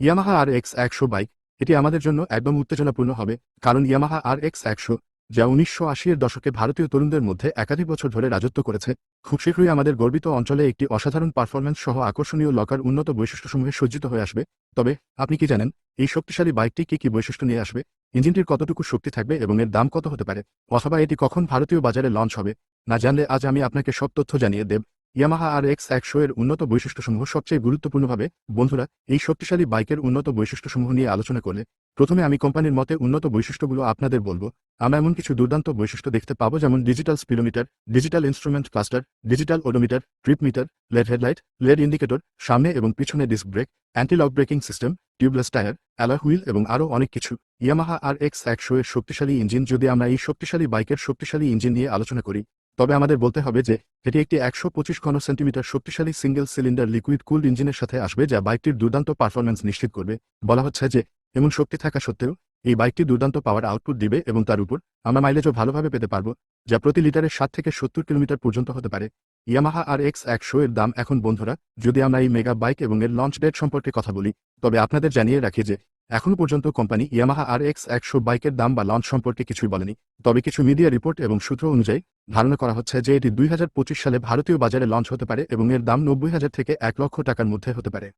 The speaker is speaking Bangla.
ইয়ামাহা আর এক্স একশো বাইক, এটি আমাদের জন্য একদম উত্তেজনাপূর্ণ হবে, কারণ ইয়ামাহা আর এক্স একশো, যা উনিশশো আশির দশকে ভারতীয় তরুণদের মধ্যে একাধিক বছর ধরে রাজত্ব করেছে, খুব শীঘ্রই আমাদের গর্বিত অঞ্চলে একটি অসাধারণ পারফরম্যান্স সহ আকর্ষণীয় লকার উন্নত বৈশিষ্ট্যসমূহে সজ্জিত হয়ে আসবে। তবে, আপনি কি জানেন, এই শক্তিশালী বাইকটি কি কি বৈশিষ্ট্য নিয়ে আসবে? ইঞ্জিনটির কতটুকু শক্তি থাকবে এবং এর দাম কত হতে পারে? অথবা এটি কখন ভারতীয় বাজারে লঞ্চ হবে? না জানলে আজ আমি আপনাকে সব তথ্য জানিয়ে দেব। ইয়ামাহা আর এক্স একশো এর উন্নত বৈশিষ্ট্যসমূহ সবচেয়ে গুরুত্বপূর্ণভাবে, বন্ধুরা, এই শক্তিশালী বাইকের উন্নত বৈশিষ্ট্যসমূহ নিয়ে আলোচনা করলে প্রথমে আমি কোম্পানির মতে উন্নত বৈশিষ্ট্যগুলো আপনাদের বলব। আমরা এমন কিছু দুর্দান্ত বৈশিষ্ট্য দেখতে পাবো যেমন digital speedometer, digital instrument cluster, digital odometer trip meter, LED headlight, LED indicator, সামনে এবং পিছনে disc brake anti lock braking system, tubeless tyre, alloy wheel এবং আরও অনেক কিছু। ইয়ামাহা আর এক্স একশো এর শক্তিশালী ইঞ্জিন যদি আমরা এই শক্তিশালী বাইকের শক্তিশালী ইঞ্জিন নিয়ে আলোচনা করি তবে আমাদের বলতে হবে যে, এটি একটি একশো পঁচিশ ঘন সেন্টিমিটার শক্তিশালী সিঙ্গেল সিলিন্ডার লিকুইড কুলড ইঞ্জিনের সাথে আসবে যা বাইকটির দুর্দান্ত পারফরম্যান্স নিশ্চিত করবে। বলা হচ্ছে যে, এমন শক্তি থাকা সত্ত্বেও, এই বাইকটি দুর্দান্ত পাওয়ার আউটপুট দিবে এবং তার উপর আমরা মাইলেজও ভালোভাবে পেতে পারব, যা প্রতি লিটারে ষাট থেকে সত্তর কিলোমিটার পর্যন্ত হতে পারে। ইয়ামাহা আর এক্স একশো এর দাম এখন বন্ধুরা, যদি আমরা এই মেগা বাইক এবং এর লঞ্চ ডেট সম্পর্কে কথা বলি, তবে আপনাদের জানিয়ে রাখি যে এখনও পর্যন্ত কোম্পানি ইয়ামাহা আর এক্স একশো বাইকের দাম বা লঞ্চ সম্পর্কে কিছুই বলেনি। তবে কিছু মিডিয়া রিপোর্ট এবং সূত্র অনুযায়ী ধারণা করা হচ্ছে যে এটি দুই হাজার পঁচিশ সালে ভারতীয় বাজারে লঞ্চ হতে পারে এবং এর দাম নব্বই হাজার থেকে এক লক্ষ টাকার মধ্যে হতে পারে।